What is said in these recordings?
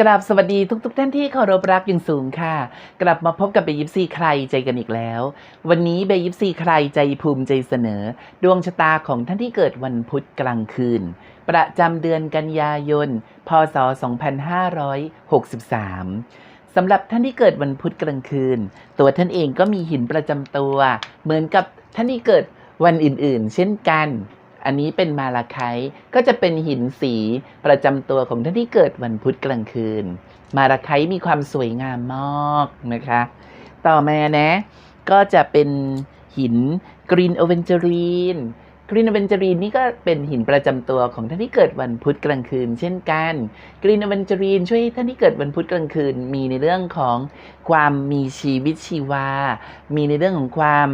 กราบสวัสดีทุกทท่านที่เคารพรักอย่างสูงค่ะ กลับมาพบกับเบยิปซีใครใจกันอีกแล้ว วันนี้เบยิปซีใครใจภูมิใจเสนอ ดวงชะตาของท่านที่เกิดวันพุธกลางคืน ประจำเดือนกันยายน พศ 2563สำหรับท่านที่เกิดวันพุธกลางคืน ตัวท่านเองก็มีหินประจำตัว เหมือนกับท่านที่เกิดวันอื่นๆ เช่นกัน อันนี้เป็นมาลาไคก็จะเป็นหินสีประจำตัวของท่านที่เกิดวันพุธกลางคืน มาลาไคมีความสวยงามมากนะคะ ต่อมานะ ก็จะเป็นหินกรีนอเวนเจอรีนกรีนอเวนเจอรีนนี่ก็เป็นหินประจำตัวของท่านที่เกิดวันพุธกลางคืน เช่นกันกรีนอเวนเจอรีนช่วยท่านที่เกิดวันพุธกลางคืน มีในเรื่องของความมีชีวิตชีวา มีในเรื่องของความ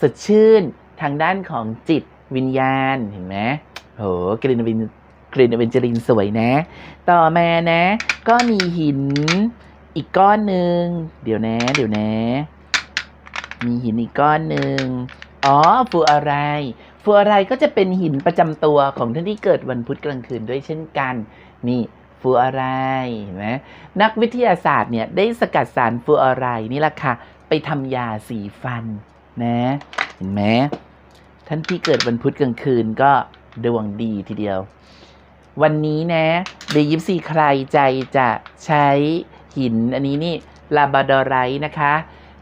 สดชื่นทางด้านของจิต วิญญาณเห็นไหมโหกรีนวินกรีนอเวนเจอรีนสวยนะ ต่อมานะ ก็มีหินอีกก้อนหนึ่งเดี๋ยวนะ เดี๋ยวนะ มีหินอีกก้อนหนึ่งอ๋อฟูอะไรฟูอะไรก็จะเป็นหินประจำตัวของท่านที่เกิดวันพุธกลางคืนด้วยเช่นกัน นี่ฟูอะไรเห็นไหมนักวิทยาศาสตร์เนี่ยได้สกัดสารฟูอะไรนี่แหละค่ะ ไปทำยาสีฟันนะ เห็นไหม ท่านที่เกิดวันพุธกลางคืนก็ดวงดีทีเดียว วันนี้นะเดยิปซีใครใจจะใช้หินอันนี้นี่ลาบาดอไรต์นะคะ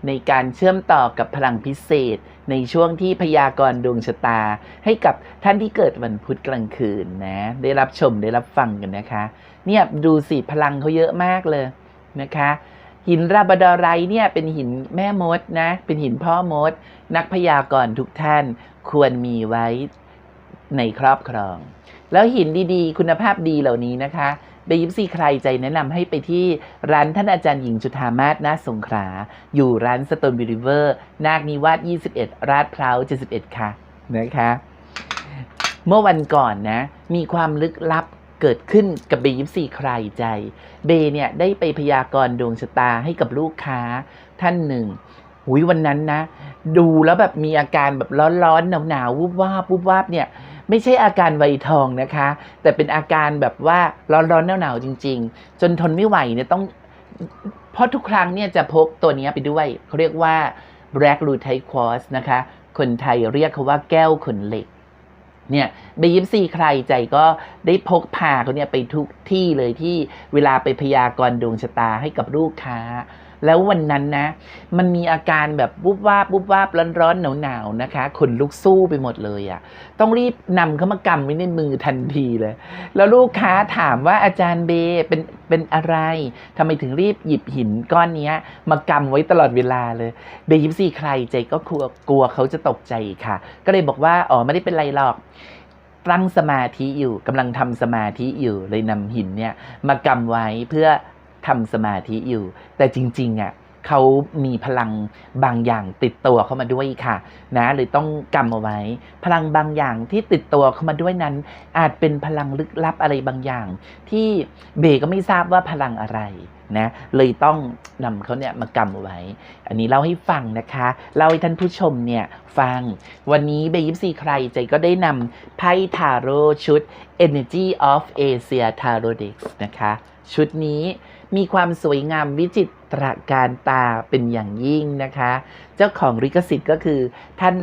ในการเชื่อมต่อกับพลังพิเศษในช่วงที่พยากรณ์ดวงชะตา ให้กับท่านที่เกิดวันพุธกลางคืนนะ ได้รับชมได้รับฟังกันนะคะ เนี่ยดูสิพลังเขาเยอะมากเลยนะคะ หินราบดอไรต์เนี่ยเป็นหินแม่มดนะ เป็นหินพ่อมด นักพยากรณ์ทุกท่าน ควรมีไว้ในครอบครอง แล้วหินดีๆ คุณภาพดีเหล่านี้นะคะเบยิปซีใครใจแนะนำให้ไปที่ร้านท่านอาจารย์หญิงจุธามาศนาสงขลาอยู่ร้านสโตนบิริเวอร์ นาคนิวาส21 ราดพร้าว 71 ค่ะนะคะเมื่อวันก่อนนะ มีความลึกลับเกิดขึ้นกับเบยิปซีใครใจ เบเนี่ยได้ไปพยากรณ์ดวงชะตาให้กับลูกค้าท่านหนึ่ง หุยวันนั้นนะ ดูแล้วแบบมีอาการแบบร้อนๆหนาวๆวูบวาบวูบวาบเนี่ยไม่ใช่อาการไวทองนะคะ แต่เป็นอาการแบบว่าร้อนๆหนาวๆจริง ๆ จนทนไม่ไหวเนี่ยต้องเพราะทุกครั้งเนี่ยจะพกตัวนี้ไปด้วยเขาเรียกว่า black r u t i q u a r t z นะคะ คนไทยเรียกเขาว่าแก้วขนเหล็กเนี่ยเบยิปซีใครใจก็ได้พกพาเขาเนี่ยไปทุกที่เลยที่เวลาไปพยากรณ์ดวงชะตาให้กับลูกค้า แล้ววันนั้นนะ มันมีอาการแบบวุบวาบวุบวาบร้อนร้อนหนาวหนาวๆนะคะขนลุกสู้ไปหมดเลยอะ่ะ ต้องรีบนำเข้ามากำไว้ในมือทันทีเลย แล้วลูกค้าถามว่าอาจารย์เบเป็นเป็นอะไรทำไมถึงรีบหยิบหินก้อนนี้มากำไว้ตลอดเวลาเลยเบยิปซีใครใจก็กลัวกลัวเขาจะตกใจค่ะ ก็เลยบอกว่าอ๋อไม่ได้เป็นไรหรอกตั้งสมาธิอยู่กำลังทำสมาธิอยู่เลยนำหินเนี่ยมากำไว้เพื่อ ทำสมาธิอยู่ แต่จริง ๆอะเขามีพลังบางอย่างติดตัวเข้ามาด้วยค่ะ นะเลยต้องกำเอาไว้ พลังบางอย่างที่ติดตัวเข้ามาด้วยนั้น อาจเป็นพลังลึกลับอะไรบางอย่าง ที่เบก็ไม่ทราบว่าพลังอะไรนะเลยต้องนำเขาเนี่ยมากำเอาไว้ อันนี้เล่าให้ฟังนะคะเล่าให้ท่านผู้ชมเนี่ยฟัง วันนี้เบยิปซีใครใจก็ได้นำไพ่ทาโร่ชุด Energy of Asia Tarot Deck นะคะ ชุดนี้ มีความสวยงามวิจิตรการตาเป็นอย่างยิ่งนะคะ เจ้าของลิขสิทธิ์ก็คือ ท่าน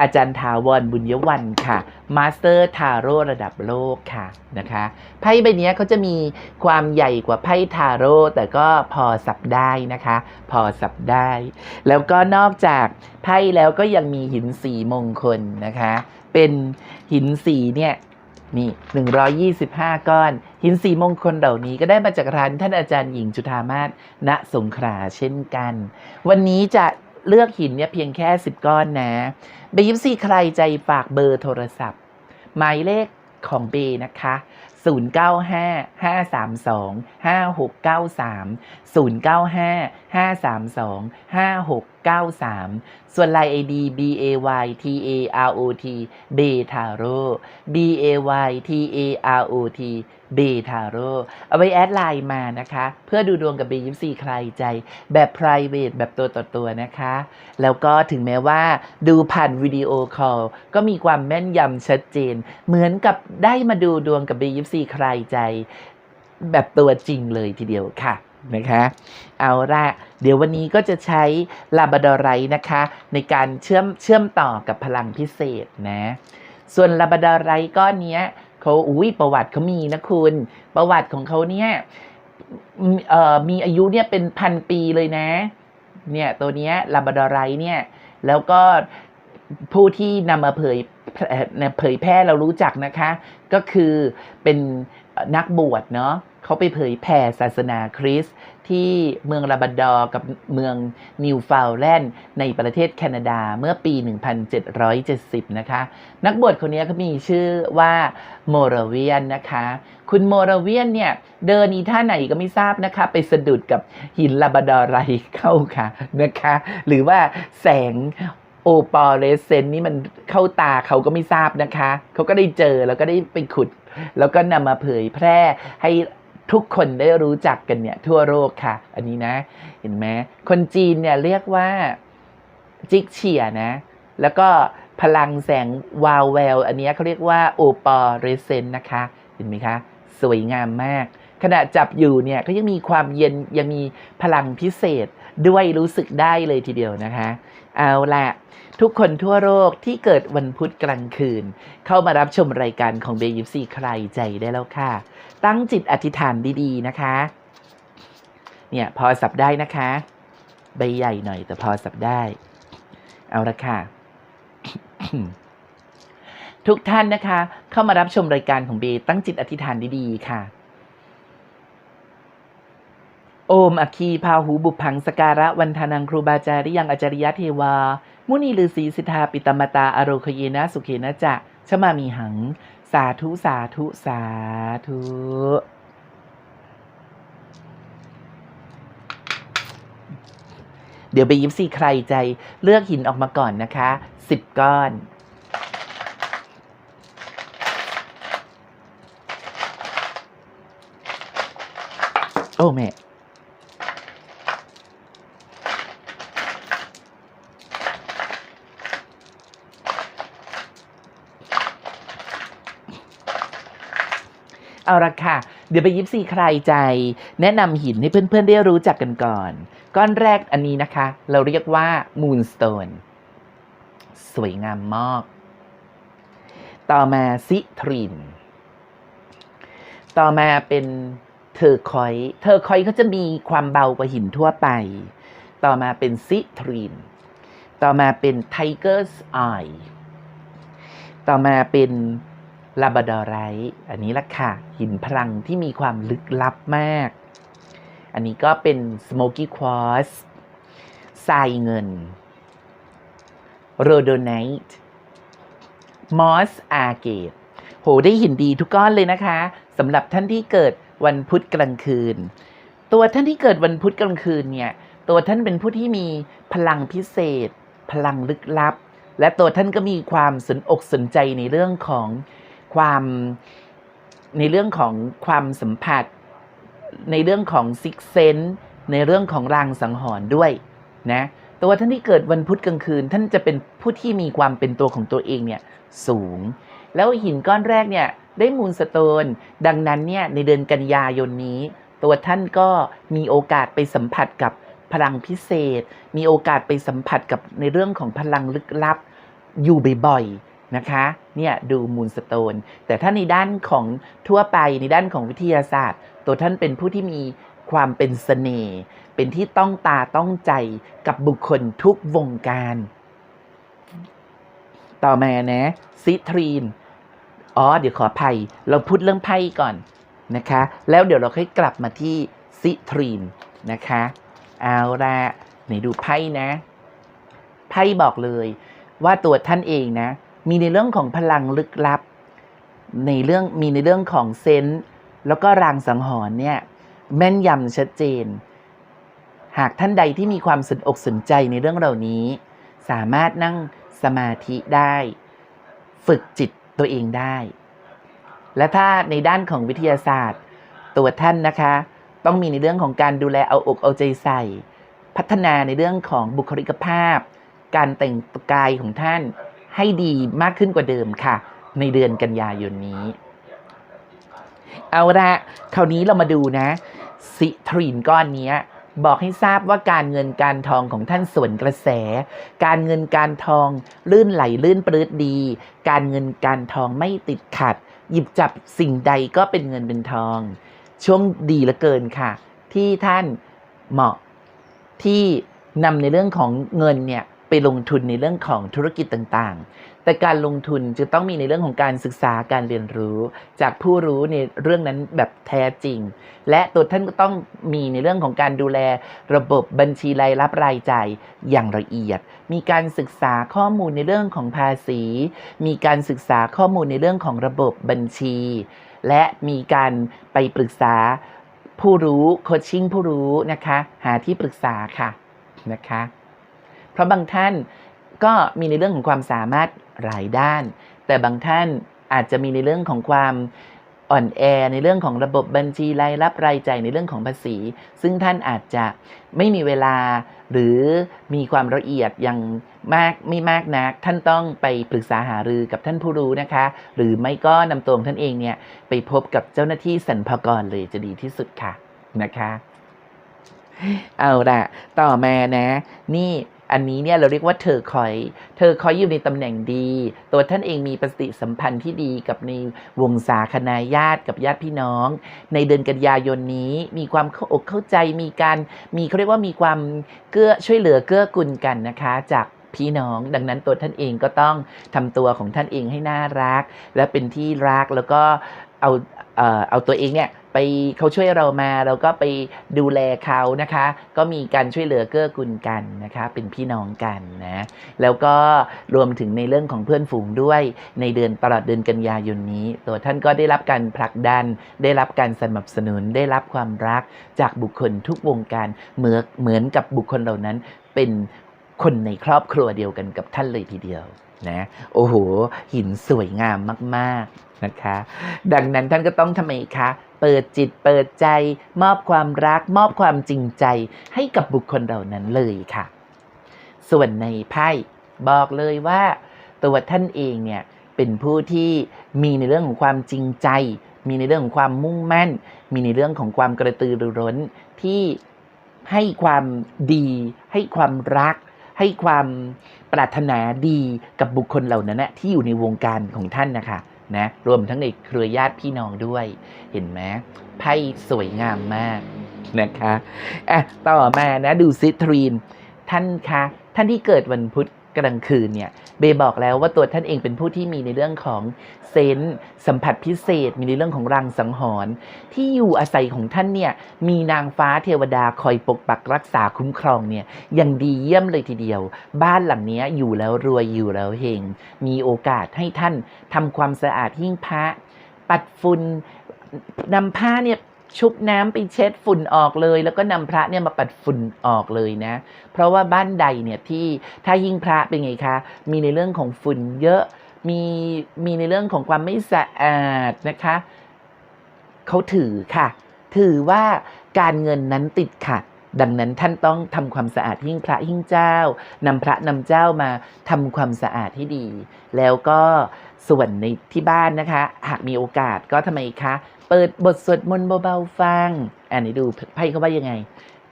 อาจารย์ถาวรบุญยวันค่ะมาสเตอร์ทาโร่ระดับโลกค่ะนะคะไพ่ใบนี้เขาจะมีความใหญ่กว่าไพ่ทาโร่แต่ก็พอสับได้นะคะ พอสับได้ แล้วก็นอกจากไพ่แล้วก็ยังมีหินสีมงคลนะคะ เป็นหินสีเนี่ย นี่ 125 ก้อน หินสีมงคลเหล่านี้ก็ได้มาจากร้านท่านอาจารย์หญิงจุธามาศณสงขลาเช่นกัน วันนี้จะเลือกหินเนี่ยเพียงแค่ 10 ก้อนนะเบยิปซีใครใจฝากเบอร์โทรศัพท์ หมายเลขของเบนะคะ 095 532 93 ส่วน Line ID B A Y T A R O T B t a r o B A Y T A R O T B t a r o เอาไว้แอดไลน์มานะคะ เพื่อดูดวงกับ B ยิปซีใครใจ แบบ private แบบตัวต่อตัวนะคะ แล้วก็ถึงแม้ว่าดูผ่านวิดีโอคอลก็มีความแม่นยำชัดเจน เหมือนกับได้มาดูดวงกับ B ยิปซีใครใจ แบบตัวจริงเลยทีเดียวค่ะ นะคะ เอาละเดี๋ยววันนี้ก็จะใช้ลาบดอไรนะคะ ในการเชื่อมเชื่อมต่อกับพลังพิเศษนะ ส่วนลาบดอไรก้อนเนี้ยเขาอุ้ยประวัติเขามีนะคุณ ประวัติของเขาเนี่ยมีอายุเนี่ยเป็นพันปีเลยนะ เนี่ยตัวเนี้ยลาบดอไรเนี่ย แล้วก็ผู้ที่นำมาเผยเผยแพร่เรารู้จักนะคะ ก็คือเป็น นักบวชเนาะเขาไปเผยแผ่ศาสนาคริสต์ที่เมืองลาบาดอร์กับเมืองนิวฟาวแลนด์ในประเทศแคนาดาเมื่อปี 1770 นะคะ นักบวชคนนี้เขามีชื่อว่าโมราเวียนนะคะ คุณโมราเวียนเนี่ย เดินอีท่าไหนก็ไม่ทราบนะคะ ไปสะดุดกับหินลาบาดอร์ไรเข้าค่ะนะคะ หรือว่าแสงโอปอเรสเซนนี่มันเข้าตาเขาก็ไม่ทราบนะคะ เขาก็ได้เจอแล้วก็ได้ไปขุด แล้วก็นำมาเผยแพร่ให้ทุกคนได้รู้จักกันเนี่ยทั่วโลกค่ะ อันนี้นะ เห็นไหมคนจีนเนี่ยเรียกว่าจิกเฉียนะ แล้วก็พลังแสงวาวแวว อันนี้เขาเรียกว่าโอปอเรสเซนนะคะ เห็นไหมคะ สวยงามมาก ขณะจับอยู่เนี่ยก็ยังมีความเย็นยังมีพลังพิเศษด้วยรู้สึกได้เลยทีเดียวนะคะ เอาละทุกคนทั่วโลกที่เกิดวันพุธกลางคืน เข้ามารับชมรายการของเบยิซีใครใจได้แล้วค่ะ ตั้งจิตอธิษฐานดีๆนะคะ เนี่ยพอสับได้นะคะ ใบใหญ่หน่อยแต่พอสับได้ เอาละค่ะ ทุกท่านนะคะ เข้ามารับชมรายการของเบตั้งจิตอธิษฐานดีๆค่ะ โอมอคีพาหูบุพังสการะวันทานังครูบาจาริยังอาจาริยะเทวา มุนีฤาษีสิทธาปิตมตาอโรคเยนะสุเขนะจะชมามีหัง สาธุสาธุสาธุเดี๋ยวไปยิบสี่ใครใจเลือกหินออกมาก่อนนะคะสิบก้อน โอ้แม่ ละค่ะ เดี๋ยวไปยิบซีใครใจ แนะนำหินให้เพื่อนๆได้รู้จักกันก่อน ก้อนแรกอันนี้นะคะ เราเรียกว่า Moonstone สวยงามมาก ต่อมาซิทริน ต่อมาเป็นเทอร์คอย เทอร์คอยเขาจะมีความเบากว่าหินทั่วไป ต่อมาเป็นซิทริน ต่อมาเป็นไทเกอร์สไอต่อมาเป็น ลาบ r ดอไรอันนี้ละค่ะ หินพลังที่มีความลึกลับมาก อันนี้ก็เป็นสโมกี้ควอสทรายเงินโรโดไนท์มอสอาเกตโหได้หินดีทุกก้อนเลยนะคะสำหรับท่านที่เกิดวันพุธกลางคืน ตัวท่านที่เกิดวันพุธกลางคืนเนี่ย ตัวท่านเป็นผู้ที่มีพลังพิเศษ พลังลึกลับ และตัวท่านก็มีความสนอกสนใจในเรื่องของ ความในเรื่องของความสัมผัส ในเรื่องของซิกเซนในเรื่องของรางสังหรณ์ด้วยนะตัวท่านที่เกิดวันพุธกลางคืน ท่านจะเป็นผู้ที่มีความเป็นตัวของตัวเองเนี่ยสูง แล้วหินก้อนแรกเนี่ยได้มูลสโตน ดังนั้นเนี่ยในเดือนกันยายนนี้ ตัวท่านก็มีโอกาสไปสัมผัสกับพลังพิเศษ มีโอกาสไปสัมผัสกับในเรื่องของพลังลึกลับอยู่บ่อยๆ นะคะเนี่ยดูมูลสโตน แต่ถ้าในด้านของทั่วไปในด้านของวิทยาศาสตร์ ตัวท่านเป็นผู้ที่มีความเป็นเสน่ห์เป็นที่ต้องตาต้องใจกับบุคคลทุกวงการ ต่อมานะซิทรีนอ๋อเดี๋ยวขออภัยเราพูดเรื่องไพ่ก่อนนะคะ แล้วเดี๋ยวเราค่อยกลับมาที่ซิทรีนนะคะ เอาละไหนดูไพ่นะไพ่บอกเลยว่าตัวท่านเองนะ มีในเรื่องของพลังลึกลับ ในเรื่องมีในเรื่องของเซนส์แล้วก็รางสังหรณ์เนี่ยแม่นยำชัดเจน หากท่านใดที่มีความสนอกสนใจในเรื่องเหล่านี้ สามารถนั่งสมาธิได้ ฝึกจิตตัวเองได้ และถ้าในด้านของวิทยาศาสตร์ ตัวท่านนะคะ ต้องมีในเรื่องของการดูแลเอาอกเอาใจใส่ พัฒนาในเรื่องของบุคลิกภาพ การแต่งกายของท่าน ให้ดีมากขึ้นกว่าเดิมค่ะ ในเดือนกันยายนนี้ เอาละคราวนี้เรามาดูนะซิทรีนก้อนนี้บอกให้ทราบว่าการเงินการทองของท่านส่วนกระแส การเงินการทองลื่นไหลลื่นปลื้ดดี การเงินการทองไม่ติดขัด หยิบจับสิ่งใดก็เป็นเงินเป็นทอง ช่วงดีเหลือเกินค่ะ ที่ท่านเหมาะที่นำในเรื่องของเงินเนี่ย ไปลงทุนในเรื่องของธุรกิจต่างๆ แต่การลงทุนจะต้องมีในเรื่องของการศึกษาการเรียนรู้ จากผู้รู้ในเรื่องนั้นแบบแท้จริง และตัวท่านก็ต้องมีในเรื่องของการดูแลระบบบัญชีรายรับรายจ่ายอย่างละเอียด มีการศึกษาข้อมูลในเรื่องของภาษี มีการศึกษาข้อมูลในเรื่องของระบบบัญชี และมีการไปปรึกษาผู้รู้โคชชิ่งผู้รู้นะคะ หาที่ปรึกษาค่ะนะคะ เพราะบางท่านก็มีในเรื่องของความสามารถหลายด้าน แต่บางท่านอาจจะมีในเรื่องของความอ่อนแอในเรื่องของระบบบัญชีรายรับรายจ่ายในเรื่องของภาษี ซึ่งท่านอาจจะไม่มีเวลาหรือมีความละเอียดย่างมากไม่มากนัก ท่านต้องไปปรึกษาหารือกับท่านผู้รู้นะคะ หรือไม่ก็นำตัวท่านเองเนี่ยไปพบกับเจ้าหน้าที่สรรพากรเลยจะดีที่สุดค่ะนะคะ เอาละต่อมานะ นี่ อันนี้เนี่ยเราเรียกว่าเธอคอย เธอคอยอยู่ในตำแหน่งดี ตัวท่านเองมีปฏิสัมพันธ์ที่ดีกับในวงศาคณาญาติกับญาติพี่น้อง ในเดือนกันยายนนี้มีความเข้าอกเข้าใจมีการมีเขาเรียกว่ามีความเกื้อช่วยเหลือเกื้อกูลกันนะคะจากพี่น้องดังนั้นตัวท่านเองก็ต้องทำตัวของท่านเองให้น่ารัก และเป็นที่รักแล้วก็เอาเอ่อเอาตัวเองเนี่ย ไปเขาช่วยเรามาเราก็ไปดูแลเขานะคะ ก็มีการช่วยเหลือเกื้อกูลกันนะคะ เป็นพี่น้องกันนะแล้วก็รวมถึงในเรื่องของเพื่อนฝูงด้วยในเดือนตลอดเดือนกันยายนนี้ ตัวท่านก็ได้รับการผลักดัน ได้รับการสนับสนุนได้รับความรักจากบุคคลทุกวงการเหมือนเหมือนกับบุคคลเหล่านั้นเป็นคนในครอบครัวเดียวกันกับท่านเลยทีเดียวนะโอ้โหหินสวยงามมาก ๆ นะคะ ดังนั้นท่านก็ต้องทำไมคะ เปิดจิตเปิดใจ มอบความรัก มอบความจริงใจให้กับบุคคลเหล่านั้นเลยค่ะ ส่วนในไพ่บอกเลยว่า ตัวท่านเองเนี่ยเป็นผู้ที่มีในเรื่องของความจริงใจ มีในเรื่องของความมุ่งมั่น มีในเรื่องของความกระตือรือร้นที่ให้ความดี ให้ความรัก ให้ความปรารถนาดีกับบุคคลเหล่านั้นนะที่อยู่ในวงการของท่านนะคะ นะรวมทั้งในเครือญาติพี่น้องด้วย เห็นไหมไพ่สวยงามมากนะคะอะต่อมานะดูซิทรีน ท่านคะท่านที่เกิดวันพุธ กลางคืนเนี่ยเบย์บอกแล้วว่าตัวท่านเองเป็นผู้ที่มีในเรื่องของเซนส์สัมผัสพิเศษ มีในเรื่องของรังสังหรณ์ที่อยู่อาศัยของท่านเนี่ยมีนางฟ้าเทวดาคอยปกปักรักษาคุ้มครองเนี่ยอย่างดีเยี่ยมเลยทีเดียว บ้านหลังนี้อยู่แล้วรวยอยู่แล้วเฮงมีโอกาสให้ท่านทำความสะอาดหิ้งพระปัดฝุ่นนำผ้าเนี่ย ชุบน้ำไปเช็ดฝุ่นออกเลย แล้วก็นำพระเนี่ยมาปัดฝุ่นออกเลยนะ เพราะว่าบ้านใดเนี่ยที่ถ้ายิ่งพระเป็นไงคะมีในเรื่องของฝุ่นเยอะมีมีในเรื่องของความไม่สะอาดนะคะเขาถือค่ะ ถือว่าการเงินนั้นติดขัดดังนั้นท่านต้องทำความสะอาดหิ้งพระหิ้งเจ้านำพระนำเจ้ามาทำความสะอาดให้ดี แล้วก็ส่วนในที่บ้านนะคะ หากมีโอกาสก็ทำไมคะ เปิดบทสวดมนต์เบาๆฟังอันนี้ดูไพ่เขาว่ายังไง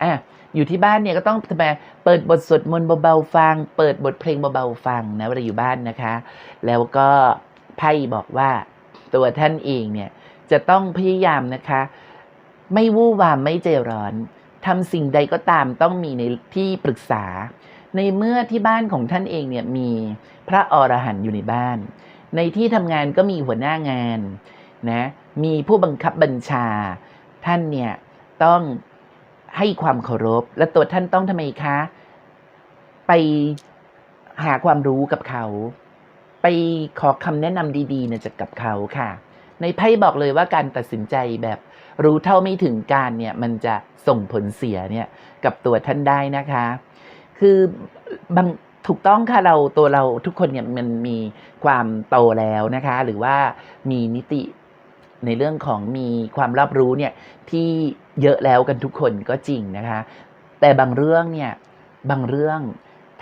อะอยู่ที่บ้านเนี่ยก็ต้องทำไมเปิดบทสวดมนต์เบาๆฟัง เปิดบทเพลงเบาๆฟังนะเวลาอยู่บ้านนะคะ แล้วก็ไพ่บอกว่าตัวท่านเองเนี่ยจะต้องพยายามนะคะ ไม่วู่วามไม่ใจร้อนทำสิ่งใดก็ตามต้องมีในที่ปรึกษา ในเมื่อที่บ้านของท่านเองเนี่ยมีพระอรหันต์อยู่ในบ้าน ในที่ทำงานก็มีหัวหน้างานนะ มีผู้บังคับบัญชา ท่านเนี่ยต้องให้ความเคารพ และตัวท่านต้องทำไมคะ ไปหาความรู้กับเขา ไปขอคำแนะนำดีๆเนี่ยจากกับเขาค่ะ ในไพ่บอกเลยว่าการตัดสินใจแบบรู้เท่าไม่ถึงการเนี่ยมันจะส่งผลเสียเนี่ยกับตัวท่านได้นะคะ คือบางถูกต้องค่ะเราตัวเราทุกคนเนี่ยมันมีความโตแล้วนะคะ หรือว่ามีนิติ ในเรื่องของมีความรับรู้เนี่ยที่เยอะแล้วกันทุกคนก็จริงนะคะ แต่บางเรื่องเนี่ยบางเรื่อง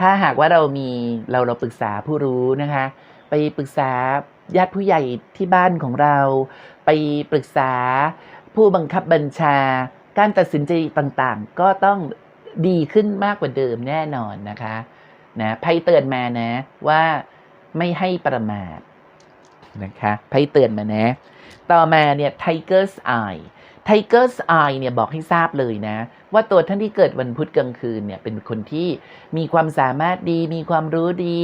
ถ้าหากว่าเรามีเราเราปรึกษาผู้รู้นะคะ ไปปรึกษาญาติผู้ใหญ่ที่บ้านของเรา ไปปรึกษาผู้บังคับบัญชา การตัดสินใจต่างๆ ก็ต้องดีขึ้นมากกว่าเดิมแน่นอนนะคะนะไพ่เตือนมานะว่าไม่ให้ประมาทนะคะไพ่เตือนมานะ ต่อมาเนี่ย Tiger's Eye Tiger's Eye เนี่ยบอกให้ทราบเลยนะ ว่าตัวท่านที่เกิดวันพุธกลางคืนเนี่ยเป็นคนที่มีความสามารถดี มีความรู้ดี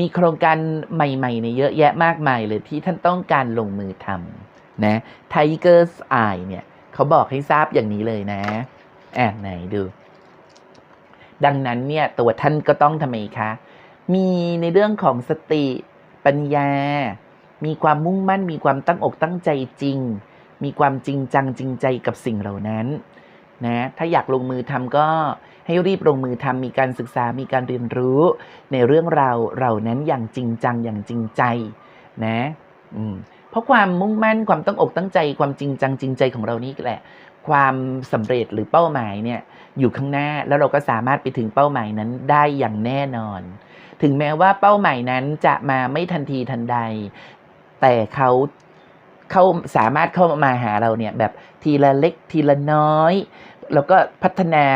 มีโครงการใหม่ๆเนี่ยเยอะแยะมากมายเลยที่ท่านต้องการลงมือทำนะ Tiger's Eye เนี่ยเขาบอกให้ทราบอย่างนี้เลยนะแอบไหนดู ดังนั้นเนี่ยตัวท่านก็ต้องทำไมคะ มีในเรื่องของสติปัญญา มีความมุ่งมั่น มีความตั้งอกตั้งใจจริง มีความจริงจังจริงใจกับสิ่งเหล่านั้นนะถ้าอยากลงมือทำก็ให้รีบลงมือทำมีการศึกษามีการเรียนรู้ ในเรื่องราวเหล่านั้นอย่างจริงจังอย่างจริงใจนะเพราะความมุ่งมั่นความตั้งอกตั้งใจ ความจริงจังจริงใจของเรานี่แหละ ความสำเร็จหรือเป้าหมายเนี่ยอยู่ข้างหน้าแล้วเราก็สามารถไปถึงเป้าหมายนั้นได้อย่างแน่นอน ถึงแม้ว่าเป้าหมายนั้นจะมาไม่ทันทีทันใด แต่เขาเขาสามารถเข้ามาหาเราเนี่ยแบบทีละเล็กทีละน้อย แล้วก็พัฒนา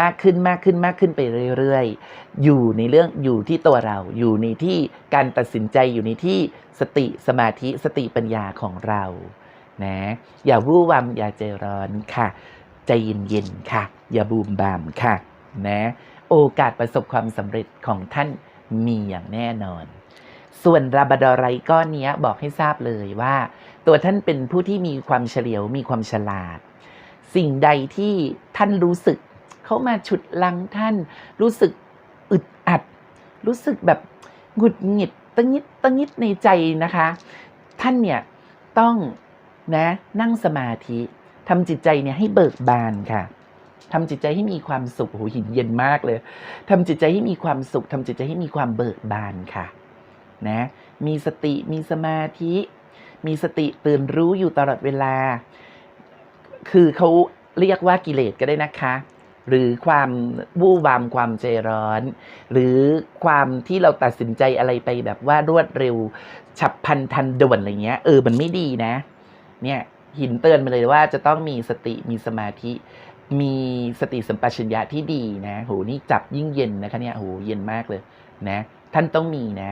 มากขึ้นมากขึ้นมากขึ้นไปเรื่อยๆ อยู่ในเรื่องอยู่ที่ตัวเรา อยู่ในที่การตัดสินใจอยู่ในที่สติสมาธิสติปัญญาของเรานะอย่าวู่วามอย่าใจร้อนค่ะ ใจเย็นๆค่ะ อย่าบูมบามค่ะนะโอกาสประสบความสำเร็จของท่านมีอย่างแน่นอน ส่วนราบดอไรก้อนนี้บอกให้ทราบเลยว่า ตัวท่านเป็นผู้ที่มีความเฉลียวมีความฉลาด สิ่งใดที่ท่านรู้สึก เขามาฉุดลังท่าน รู้สึกอึดอัด รู้สึกแบบหงุดหงิดตะงิดตะงิดในใจนะคะ ท่านเนี่ยต้องนะนั่งสมาธิทำจิตใจเนี่ยให้เบิกบานค่ะทำจิตใจให้มีความสุขโอ้โหหินเย็นมากเลยทำจิตใจให้มีความสุขทำจิตใจให้มีความเบิกบานค่ะ นะ มีสติ มีสมาธิ มีสติตื่นรู้อยู่ตลอดเวลา คือเขาเรียกว่ากิเลสก็ได้นะคะ หรือความวู่วามความใจร้อน หรือความที่เราตัดสินใจอะไรไปแบบว่ารวดเร็ว ฉับพลันทันด่วนอะไรเงี้ย เออ มันไม่ดีนะ เนี่ย หินเตือนมาเลยว่าจะต้องมีสติ มีสมาธิมีสติสัมปชัญญะที่ดีนะ โห นี่จับยิ่งเย็นนะคะเนี่ย โห เย็นมากเลยนะ ท่านต้องมีนะ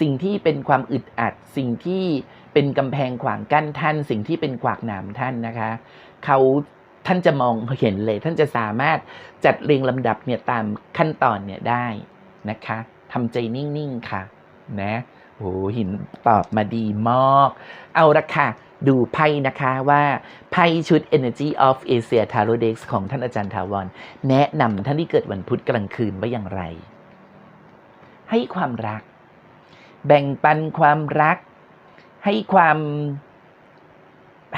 สิ่งที่เป็นความอึดอัด สิ่งที่เป็นกำแพงขวางกั้นท่าน สิ่งที่เป็นขวากหนามท่านนะคะ เขาท่านจะมองเห็นเลย ท่านจะสามารถจัดเรียงลำดับเนี่ยตามขั้นตอนเนี่ยได้นะคะทำใจนิ่งๆค่ะ นะโหหินตอบมาดีมาก เอาละค่ะ ดูไพ่นะคะว่าไพ่ชุด Energy of Asia Tarot Deck ของท่านอาจารย์ถาวรแนะนำท่านที่เกิดวันพุธกลางคืนว่าอย่างไร ให้ความรัก แบ่งปันความรัก ให้ความ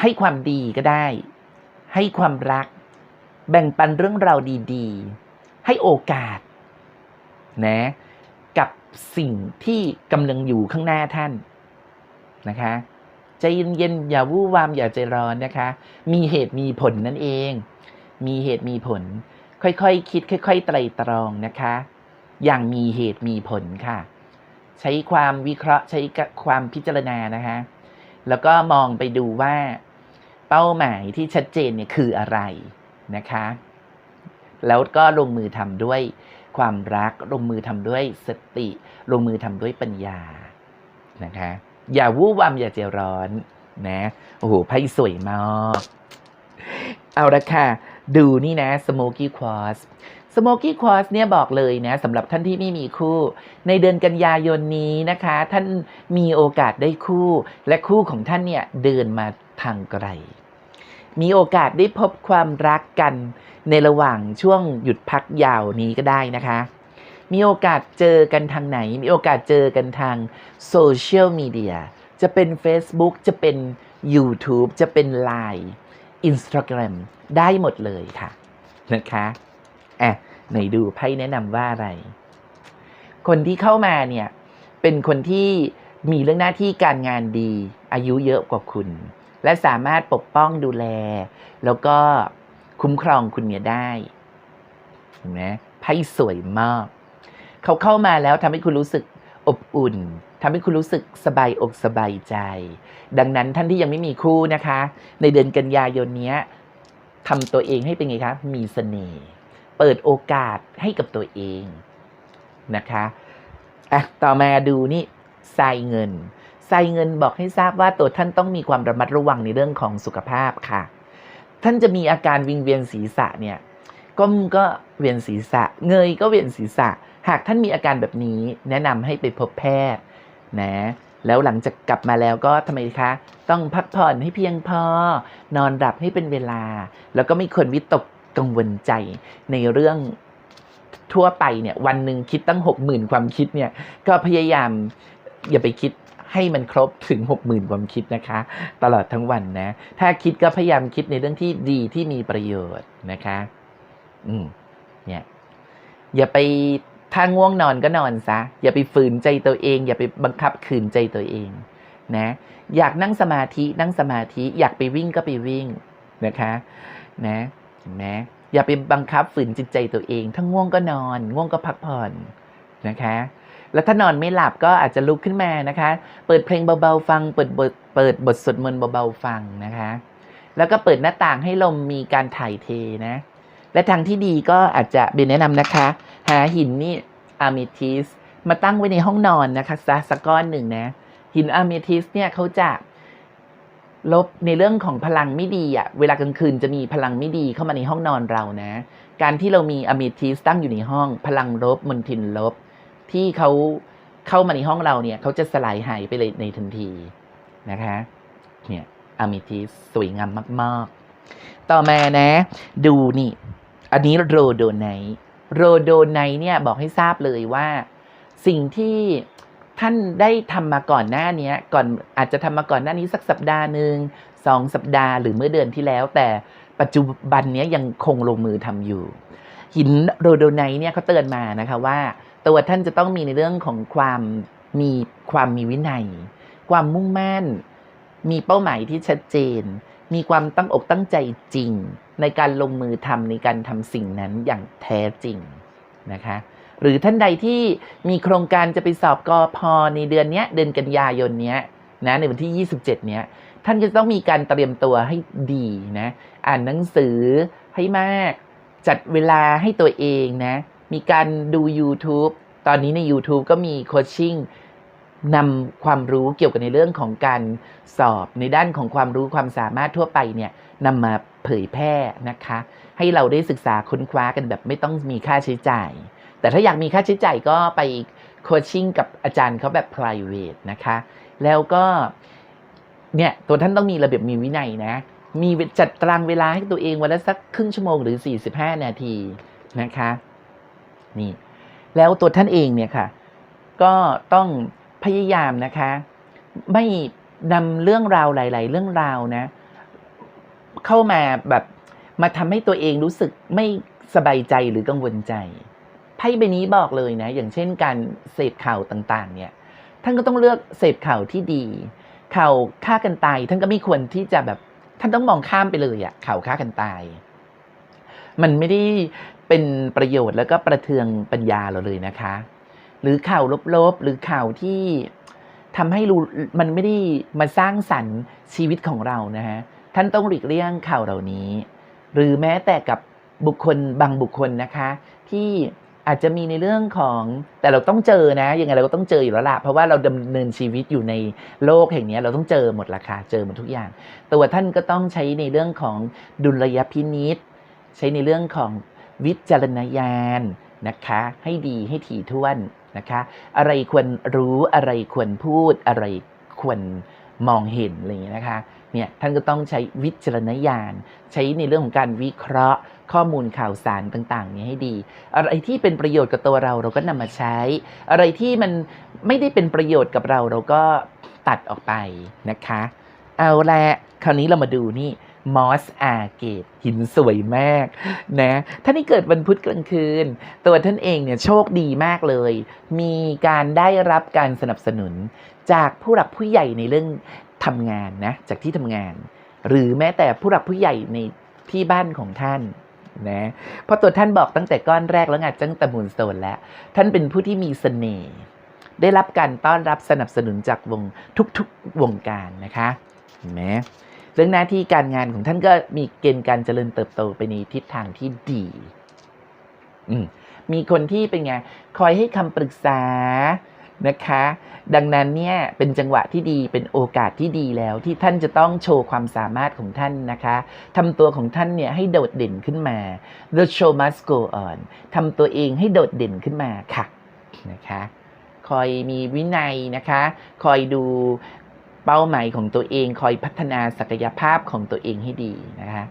ให้ความดีก็ได้ ให้ความรัก แบ่งปันเรื่องราวดีๆ ให้โอกาสนะกับสิ่งที่กำลังอยู่ข้างหน้าท่านนะคะใจเย็นๆอย่าวู่วามอย่าใจร้อนนะคะ มีเหตุมีผลนั่นเอง มีเหตุมีผล ค่อยๆคคิด ค่อย ๆ ไตรตรองนะคะ อย่างมีเหตุมีผลค่ะ ใช้ความวิเคราะห์ใช้ความพิจารณานะคะแล้วก็มองไปดูว่าเป้าหมายที่ชัดเจนเนี่ยคืออะไรนะคะ แล้วก็ลงมือทำด้วยความรักลงมือทำด้วยสติ ลงมือทำด้วยปัญญานะคะ อย่าวู่วามอย่าใจร้อนนะโอ้โหไพ่สวยมาก เอาละค่ะ ดูนี่นะ Smoky Quartz Smoky Quartz เนี่ยบอกเลยนะสำหรับท่านที่ไม่มีคู่ ในเดือนกันยายนนี้นะคะ ท่านมีโอกาสได้คู่ และคู่ของท่านเนี่ยเดินมาทางไกล มีโอกาสได้พบความรักกันในระหว่างช่วงหยุดพักยาวนี้ก็ได้นะคะ มีโอกาสเจอกันทางไหน มีโอกาสเจอกันทางโซเชียลมีเดียจะเป็น Facebook จะเป็น YouTube จะเป็น Line Instagram ได้หมดเลยค่ะ นะคะอะ ไหนดูไพ่แนะนำว่าอะไร คนที่เข้ามาเนี่ยเป็นคนที่มีเรื่องหน้าที่การงานดี อายุเยอะกว่าคุณ และสามารถปกป้องดูแล แล้วก็คุ้มครองคุณเนี่ยได้เห็นไหมไพ่สวยมาก เขาเข้ามาแล้วทำให้คุณรู้สึกอบอุ่นทำให้คุณรู้สึกสบายอกสบายใจ ดังนั้นท่านที่ยังไม่มีคู่นะคะ ในเดือนกันยายนนี้ทำตัวเองให้เป็นไงคะ มีเสน่ห์ เปิดโอกาสให้กับตัวเองนะคะอะต่อมาดูนี่ทรายเงินทรายเงินบอกให้ทราบว่าตัวท่านต้องมีความระมัดระวังในเรื่องของสุขภาพค่ะ ท่านจะมีอาการวิงเวียนศีรษะเนี่ยก้มก็เวียนศีรษะ เงยก็เวียนศีรษะ หากท่านมีอาการแบบนี้ แนะนำให้ไปพบแพทย์นะแล้วหลังจากกลับมาแล้วก็ทำไมคะ ต้องพักผ่อนให้เพียงพอ นอนหลับให้เป็นเวลา แล้วก็ไม่ควรวิตก กังวลใจในเรื่องทั่วไปเนี่ยวันหนึ่งคิดตั้งหกหมื่นความคิดเนี่ยก็พยายามอย่าไปคิดให้มันครบถึงหกหมื่นความคิดนะคะ ตลอดทั้งวันนะ ถ้าคิดก็พยายามคิดในเรื่องที่ดีที่มีประโยชน์นะคะ อืมเนี่ยอย่าไปถ้าง่วงนอนก็นอนซะ อย่าไปฝืนใจตัวเอง อย่าไปบังคับขืนใจตัวเอง นะ อยากนั่งสมาธินั่งสมาธิ อยากไปวิ่งก็ไปวิ่งนะคะ นะ เห็นไหมอย่าไปบังคับฝืนจิตใจตัวเอง ถ้าง่วงก็นอน ง่วงก็พักผ่อนนะคะ แล้วถ้านอนไม่หลับก็อาจจะลุกขึ้นมานะคะ เปิดเพลงเบาๆฟัง เปิดบทเปิดบทสวดมนต์เบาๆฟังนะคะ แล้วก็เปิดหน้าต่างให้ลมมีการถ่ายเทนะ และทางที่ดีก็อาจจะเบนแนะนำนะคะ หาหินนี่อะเมทิสมาตั้งไว้ในห้องนอนนะคะสักสักก้อนหนึ่งนะหินอะเมทิสเนี่ยเขาจะ ลบในเรื่องของพลังไม่ดีอะ่ะเวลากลางคืนจะมีพลังไม่ดีเข้ามาในห้องนอนเรานะ การที่เรามีอะเมทิสตั้งอยู่ในห้อง พลังลบมลทินลบ ที่เขาเข้ามาในห้องเราเนี่ยเขาจะสลายหายไปเลยในทันทีนะคะเนี่ยอะเมทิสสวยงามมาก ๆ ต่อมานะ ดูนี่ อันนี้โรโดไนโรโดไนเนี่ยบอกให้ทราบเลยว่า สิ่งที่ ท่านได้ทำมาก่อนหน้าเนี้ก่อนอาจจะทำมาก่อนหน้านี้สักสัปดาห์หนึ่งสองสัปดาห์หรือเมื่อเดือนที่แล้ว แต่ปัจจุบันนี้ยังคงลงมือทำอยู่ หินโรโดไนท์เนี่ยเขาเตือนมานะคะว่า ตัวท่านจะต้องมีในเรื่องของความมีความมีวินัย ความมุ่งมั่น มีเป้าหมายที่ชัดเจน มีความตั้งอกตั้งใจจริง ในการลงมือทำในการทำสิ่งนั้นอย่างแท้จริงนะคะ หรือท่านใดที่มีโครงการจะไปสอบกอพอในเดือนนี้เดือนกันยายนนี้นะในวันที่ 27 เนี้ยท่านจะต้องมีการเตรียมตัวให้ดีนะ อ่านหนังสือให้มาก จัดเวลาให้ตัวเองนะ มีการดู YouTube ตอนนี้ใน YouTube ก็มีโคชชิ่งนำความรู้เกี่ยวกับในเรื่องของการสอบในด้านของความรู้ความสามารถทั่วไปเนี่ยนำมาเผยแพร่นะคะ ให้เราได้ศึกษาค้นคว้ากันแบบไม่ต้องมีค่าใช้จ่าย แต่ถ้าอยากมีค่าใช้จ่ายก็ไปโคชชิ่งกับอาจารย์เขาแบบ private นะคะ แล้วก็เนี่ยตัวท่านต้องมีระเบียบมีวินัยนะ มีจัดตารางเวลาให้ตัวเองวันละสักครึ่งชั่วโมงหรือ 45 นาทีนะคะนี่แล้วตัวท่านเองเนี่ยค่ะ ก็ต้องพยายามนะคะ ไม่นำเรื่องราวหลาย ๆ เรื่องราวนะ เข้ามาแบบมาทำให้ตัวเองรู้สึกไม่สบายใจหรือกังวลใจ พ่ใบนี้บอกเลยนะ อย่างเช่นการเสพข่าวต่างๆ เนี่ย ท่านก็ต้องเลือกเสพข่าวที่ดี ข่าวฆ่ากันตาย ท่านก็ไม่ควรที่จะแบบ ท่านต้องมองข้ามไปเลยอะข่าวฆ่ากันตาย มันไม่ได้เป็นประโยชน์แล้วก็ประเทืองปัญญาเราเลยนะคะ หรือข่าวลบๆ หรือข่าวที่ทำให้รู้มันไม่ได้มาสร้างสรรค์ชีวิตของเรานะฮะ ท่านต้องหลีกเลี่ยงข่าวเหล่านี้ หรือแม้แต่กับบุคคลบางบุคคลนะคะ ที่ อาจจะมีในเรื่องของแต่เราต้องเจอนะยังไงเราก็ต้องเจออยู่แล้วล่ะเพราะว่าเราดำเนินชีวิตอยู่ในโลกแห่งนี้เราต้องเจอหมดละค่ะเจอหมดทุกอย่าง ตัวท่านก็ต้องใช้ในเรื่องของดุลยพินิษใช้ในเรื่องของวิจารณญาณนะคะ ให้ดีให้ถี่ถ้วนนะคะ อะไรควรรู้อะไรควรพูดอะไรควรมองเห็นอะไรอย่างเงี้ยนะคะเนี่ยท่านก็ต้องใช้วิจารณญาณใช้ในเรื่องของการวิเคราะห์ ข้อมูลข่าวสารต่างๆนี้ให้ดี อะไรที่เป็นประโยชน์กับตัวเราเราก็นำมาใช้ อะไรที่มันไม่ได้เป็นประโยชน์กับเราเราก็ตัดออกไปนะคะ เอาละคราวนี้เรามาดูนี่มอสอาเกตหินสวยมากนะท่านที่เกิดวันพุธกลางคืน ตัวท่านเองเนี่ยโชคดีมากเลย มีการได้รับการสนับสนุน จากผู้หลักผู้ใหญ่ในเรื่องทำงานนะจากที่ทำงาน หรือแม้แต่ผู้หลักผู้ใหญ่ในที่บ้านของท่าน นะเพราะตัวท่านบอกตั้งแต่ก้อนแรกแล้วไงตั้งแต่มูลโซนแล้ว ท่านเป็นผู้ที่มีเสน่ห์ได้รับการต้อนรับสนับสนุนจากวงทุกๆวงการนะคะเห็นไหมเรื่องหน้าที่การงานของท่านก็มีเกณฑ์การเจริญเติบโตไปในทิศทางที่ดีอืมมีคนที่เป็นไง คอยให้คำปรึกษา นะคะ ดังนั้นเนี่ยเป็นจังหวะที่ดีเป็นโอกาสที่ดีแล้วที่ท่านจะต้องโชว์ความสามารถของท่านนะคะทำตัวของท่านเนี่ยให้โดดเด่นขึ้นมา the show must go on ทำตัวเองให้โดดเด่นขึ้นมาค่ะนะคะคอยมีวินัยนะคะ คอยดูเป้าหมายของตัวเอง คอยพัฒนาศักยภาพของตัวเองให้ดีนะคะ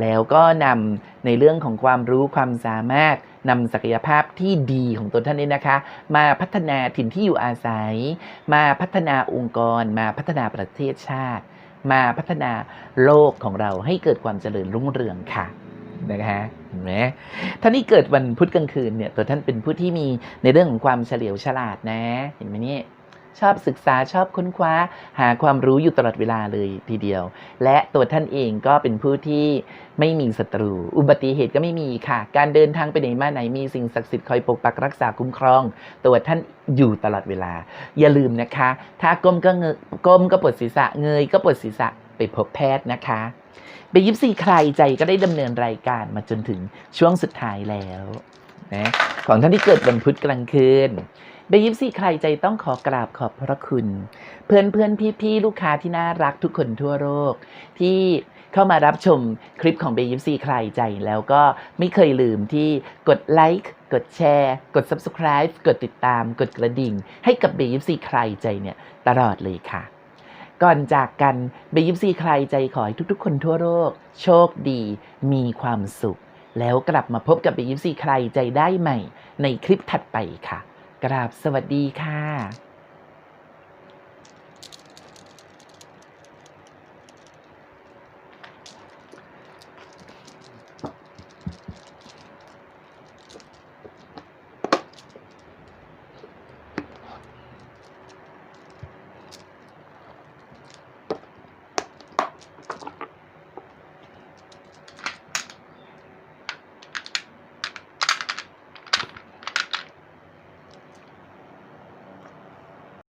แล้วก็นำในเรื่องของความรู้ความสามารถนำศักยภาพที่ดีของตัวท่านนี้นะคะ มาพัฒนาถิ่นที่อยู่อาศัย มาพัฒนาองค์กร มาพัฒนาประเทศชาติ มาพัฒนาโลกของเราให้เกิดความเจริญรุ่งเรืองค่ะนะคะเห็นไหมท่านที่เกิดวันพุธกลางคืนเนี่ยตัวท่านเป็นผู้ที่มีในเรื่องของความเฉลียวฉลาดนะ เห็นไหมเนี่ย ชอบศึกษาชอบค้นคว้า หาความรู้อยู่ตลอดเวลาเลยทีเดียว และตัวท่านเองก็เป็นผู้ที่ไม่มีศัตรู อุบัติเหตุก็ไม่มีค่ะ การเดินทางไปไหนมาไหนมีสิ่งศักดิ์สิทธิ์คอยปกปักรักษาคุ้มครอง ตัวท่านอยู่ตลอดเวลา อย่าลืมนะคะ ถ้าก้มก็เงยก้มก็ปวดศีรษะเงยก็ปวดศีรษะไปพบแพทย์นะคะไปยิบซีใครใจก็ได้ดำเนินรายการมาจนถึงช่วงสุดท้ายแล้วนะของท่านที่เกิดวันพุธกลางคืน เบยิปซีใครใจต้องขอกราบขอบพระคุณ เพื่อนเพื่อนพี่พี่ๆลูกค้าที่น่ารักทุกคนทั่วโลกที่เข้ามารับชมคลิปของเบยิปซีใครใจ แล้วก็ไม่เคยลืมที่กดไลค์กดแชร์ กด Subscribe กดติดตาม กดกระดิ่ง ให้กับเบยิปซีใครใจเนี่ยตลอดเลยค่ะ ก่อนจากกันเบยิปซีใครใจขอให้ทุกๆ คนทั่วโลกโชคดี มีความสุข แล้วกลับมาพบกับเบยิปซีใครใจได้ใหม่ ในคลิปถัดไปค่ะ กราบสวัสดีค่ะ